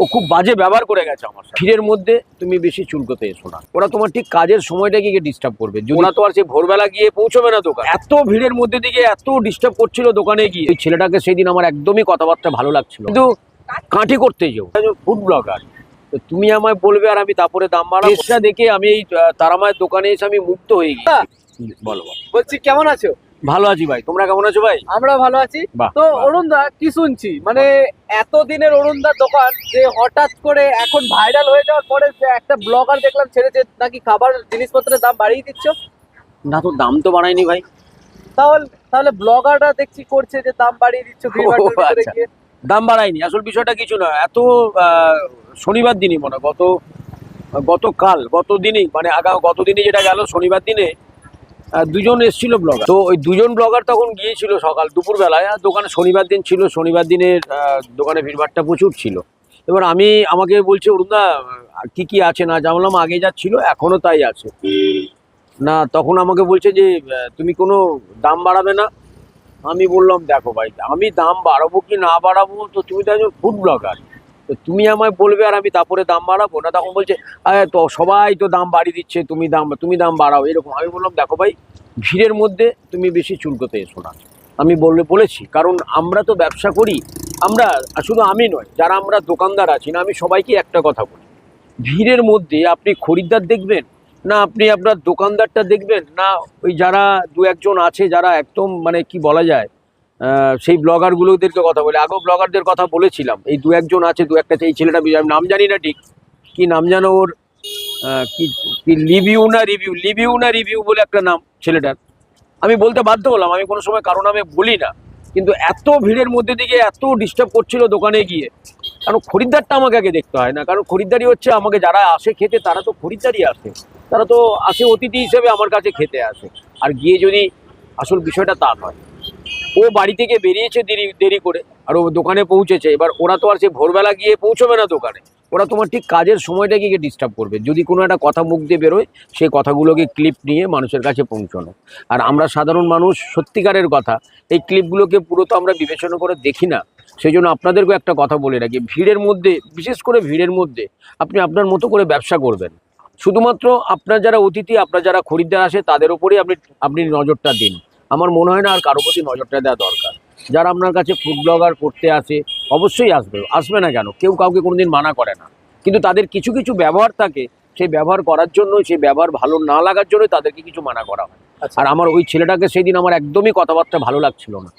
ও খুব বাজে ব্যবহার করে গেছে আমার ভিড়ের মধ্যে তুমি বেশি চুলকোতে এসো না। ওরা তোমার ঠিক কাজের সময়টাকে গিয়ে ডিস্টার্ব করবে। ওরা তো আর সেই ভোরবেলা গিয়ে পৌঁছবে না দোকান। এত ভিড়ের মধ্যে দিকে এত ডিস্টার্ব করছিল দোকানে গিয়ে। ওই ছেলেটাকে সেদিন আমার একদমই কথাবার্তা ভালো লাগছিল কিন্তু কাঠি করতে যেও। ফুড ব্লগার তো তুমি আমায় বলবে আর আমি তারপরে দাম বাড়াবো। দেখে আমি এই তারামায়ের দোকানে এসে আমি মুক্ত হয়ে গেছি বলো বলো। বলছি কেমন আছো? ভালো আছি ভাই। তোমরা কেমন আছো ভাই? আমরা ভালো আছি। তো বাহ। অরুণ দা কি শুনছি? মানে এতদিনের অরুণ দার দোকান যে হঠাৎ করে এখন ভাইরাল হয়ে যাওয়ার পরে যে একটা ব্লগার দেখলাম ছেড়েছে নাকি খাবার জিনিসপত্রের দাম বাড়িয়ে দিচ্ছ? না তো দাম তো বাড়ায়নি ভাই। তাহলে তাহলে ব্লগাররা দেখছি করছে যে দাম বাড়িয়ে দিচ্ছ আচ্ছা। দাম বাড়ায়নি আসল বিষয়টা কিছু না। এত শনিবার দিনই মনে হয়, গত গতকাল গত দিনই মানে আগা গত দিনই যেটা গেল শনিবার দিনে দুজন এসেছিল ব্লগার তো ওই দুজন ব্লগার তখন গিয়েছিল সকাল দুপুর বেলায় আর দোকানে শনিবার দিন ছিল, শনিবার দিনের দোকানে ভিড়ভাড়টা প্রচুর ছিল। এবার আমি আমাকে বলছে, অরুণদা, কি কি আছে না? জানলাম আগে যা এখনও তাই আছে। না, তখন আমাকে বলছে যে তুমি কোনো দাম বাড়াবে না? আমি বললাম, দেখো ভাই, আমি দাম বাড়াবো কি না বাড়াবো? তো তুমি তো একজন ফুড ব্লগার তো তুমি আমায় বলবে আর আমি তারপরে দাম বাড়াবো? না, তখন বলছে তো সবাই তো দাম বাড়িয়ে দিচ্ছে, তুমি দাম তুমি দাম বাড়াও। এরকম আমি বললাম, দেখো ভাই, ভিড়ের মধ্যে তুমি বেশি চুলকোতে এসো না। আমি বললে বলেছি, কারণ আমরা তো ব্যবসা করি, আমরা শুধু আমি নয়, যারা আমরা দোকানদার আছি না, আমি সবাইকে একটা কথা বলি। ভিড়ের মধ্যে আপনি খরিদ্দার দেখবেন, না আপনি আপনার দোকানদারটা দেখবেন, না ওই যারা দু একজন আছে, যারা একদম মানে কি বলা যায় সেই ব্লগারগুলোদেরকে কথা বলে। আগেও ব্লগারদের কথা বলেছিলাম। এই দু একজন আছে, দু একটা এই ছেলেটা, আমি নাম জানি না ঠিক। কি নাম জানো ওর? কি লিভিউ না রিভিউ লিভিউ না রিভিউ বলে একটা নাম ছেলেটার। আমি বলতে বাধ্য হলাম, আমি কোনো সময় কারণ আমি বলি না। কিন্তু এত ভিড়ের মধ্যে দিকে এত ডিস্টার্ব করছিল দোকানে গিয়ে। কারণ খরিদ্দারটা আমাকে আগে দেখতে হয় না। কারণ খরিদ্দারি হচ্ছে আমাকে যারা আসে খেতে, তারা তো খরিদ্দারই আসে। তারা তো আসে অতিথি হিসেবে আমার কাছে খেতে আসে। আর গিয়ে যদি আসল বিষয়টা তা নয় ও বাড়ি থেকে বেরিয়েছে দেরি দেরি করে, আর ও দোকানে পৌঁছেছে। এবার ওরা তো আর সে ভোরবেলা গিয়ে পৌঁছবে না দোকানে। ওরা তোমার ঠিক কাজের সময়টাকে গিয়ে ডিস্টার্ব করবে। যদি কোনো একটা কথা মুখ দিয়ে বেরোয় সেই কথাগুলোকে ক্লিপ নিয়ে মানুষের কাছে পৌঁছানো। আর আমরা সাধারণ মানুষ, সত্যিকারের কথা, এই ক্লিপগুলোকে পুরো তো আমরা বিবেচনা করে দেখি না। সেই জন্য আপনাদেরকেও একটা কথা বলে রাখি। ভিড়ের মধ্যে, বিশেষ করে ভিড়ের মধ্যে, আপনি আপনার মতো করে ব্যবসা করবেন। শুধুমাত্র আপনার যারা অতিথি, আপনার যারা খরিদ্দার আসে, তাদের উপরেই আপনি আপনি নজরটা দিন। আমার মনে হয় না আর কারও প্রতি নজরটা দেওয়া দরকার। যারা আপনার কাছে ফুড ব্লগার করতে আসে অবশ্যই আসবে। আসবে না কেন? কেউ কাউকে কোনোদিন মানা করে না। কিন্তু তাদের কিছু কিছু ব্যবহার থাকে সেই ব্যবহার করার জন্য সেই ব্যবহার ভালো না লাগার জন্য তাদেরকে কিছু মানা করা হয়। আচ্ছা। আর আমার ওই ছেলেটাকে সেদিন আমার একদমই কথাবার্তা ভালো লাগছিল না।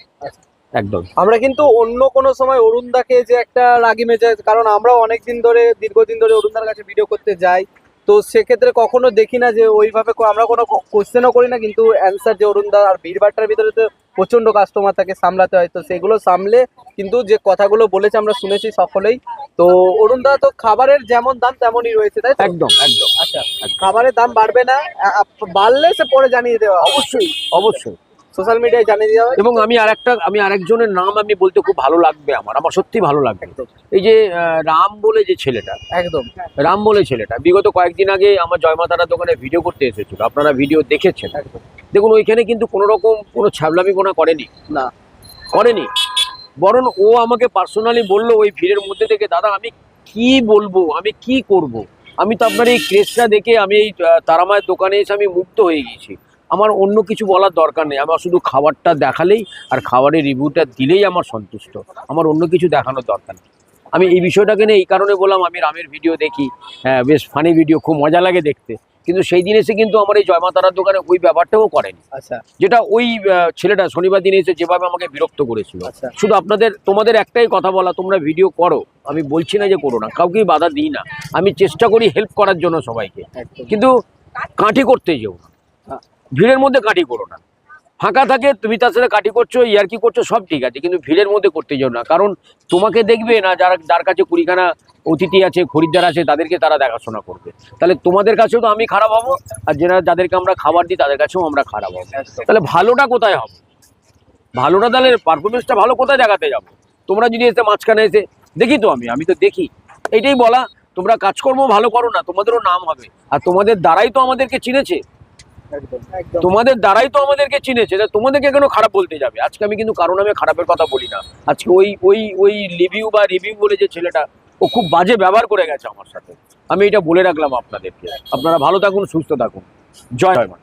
একদম। আমরা কিন্তু অন্য কোনো সময় অরুণ দাকে যে একটা রাগি মেজাজ কারণ আমরাও অনেকদিন ধরে দীর্ঘদিন ধরে অরুণ দার কাছে ভিডিও করতে যাই। তো সেক্ষেত্রে কখনো দেখি না যে ওইভাবে আমরা কোনো কোশ্চেনও করি না কিন্তু অ্যান্সার যে অরুণ দা আর ভিড়ভাট্টার ভিতরে তো প্রচণ্ড কাস্টমার থাকে সামলাতে হয়। তো সেগুলো সামলে কিন্তু যে কথাগুলো বলেছে আমরা শুনেছি সকলেই। তো অরুণ দা তো খাবারের যেমন দাম তেমনই রয়েছে তাই একদম একদম। আচ্ছা খাবারের দাম বাড়বে না বাড়লে সে পরে জানিয়ে দেওয়া অবশ্যই অবশ্যই। সোশ্যাল মিডিয়ায় জানিয়ে দেওয়া এবং আমি আরেকটা আমি আরেকজনের নাম আমি বলতে খুব ভালো লাগবে আমার আমার সত্যি ভালো লাগবে। এই যে রাম বলে যে ছেলেটা একদম। রাম বলে ছেলেটা বিগত কয়েকদিন আগে আমার জয়মাতারা দোকানে ভিডিও করতে এসেছিল আপনারা ভিডিও দেখেছেন। দেখুন ওইখানে কিন্তু কোনো রকম কোনো ছ্যাবলামি কোনা করেনি। না। করেনি। বরং ও আমাকে পার্সোনালি বলল ওই ভিড়ের মধ্যে থেকে দাদা আমি কি বলব? আমি কি করব। আমি তো আপনার এই ক্রেজটা দেখে আমি এই তারামায়ের দোকানে এসে আমি মুক্ত হয়ে গেছি আমার অন্য কিছু বলার দরকার নেই। আমার শুধু খাবারটা দেখালেই আর খাবারের রিভিউটা দিলেই আমার সন্তুষ্ট। আমার অন্য কিছু দেখানোর দরকার নেই। আমি এই বিষয়টাকে নিয়ে এই কারণে বললাম আমি রামের ভিডিও দেখি। হ্যাঁ বেশ ফানি ভিডিও খুব মজা লাগে দেখতে। কিন্তু সেই দিন এসে কিন্তু আমার এই জয়মাতারার দোকানে ওই ব্যাপারটাও করেনি। আচ্ছা। যেটা ওই ছেলেটা শনিবার দিনে এসে যেভাবে আমাকে বিরক্ত করেছিল। আচ্ছা। শুধু আপনাদের তোমাদের একটাই কথা বলা তোমরা ভিডিও করো। আমি বলছি না যে করো না কাউকেই বাধা দিই না। আমি চেষ্টা করি হেল্প করার জন্য সবাইকে। কিন্তু কাঠি করতে যেও না। ভিড়ের মধ্যে কাটি করো না। ফাঁকা থাকে, তুমি তার সাথে কাঠি করছ ইয়ার্কি করছ, সব ঠিক আছে, কিন্তু ভিড়ের মধ্যে করতে যাও না। কারণ তোমাকে দেখবে না, যারা, যার কাছে কুড়িখানা অতিথি আছে, খরিদ্দার আছে, তাদেরকে তারা দেখাশোনা করবে। তাহলে তোমাদের কাছেও তো আমি খারাপ হব, আর যারা, যাদেরকে আমরা খাবার দিই, তাদের কাছেও আমরা খারাপ হব। তাহলে ভালোটা কোথায় হবে? ভালোটা তাহলে পারফরমেন্সটা ভালো কোথায় দেখাতে যাব? তোমরা যদি এসে মাঝখানে এসে, দেখি তো আমি আমি তো দেখি। এটাই বলা, তোমরা কাজকর্ম ভালো করো না, তোমাদেরও নাম হবে। আর তোমাদের দ্বারাই তো আমাদেরকে চিনেছে। তোমাদের দ্বারাই তো আমাদেরকে চিনেছে তোমাদেরকে কেন খারাপ বলতে যাবে? আজকে আমি কিন্তু কারও নামে খারাপের কথা বলি না। আজকে ওই ওই ওই রিভিউ বা রিভিউ বলে যে ছেলেটা ও খুব বাজে ব্যবহার করে গেছে আমার সাথে। আমি এটা বলে রাখলাম আপনাদেরকে। আপনারা ভালো থাকুন সুস্থ থাকুন। জয় জয় মা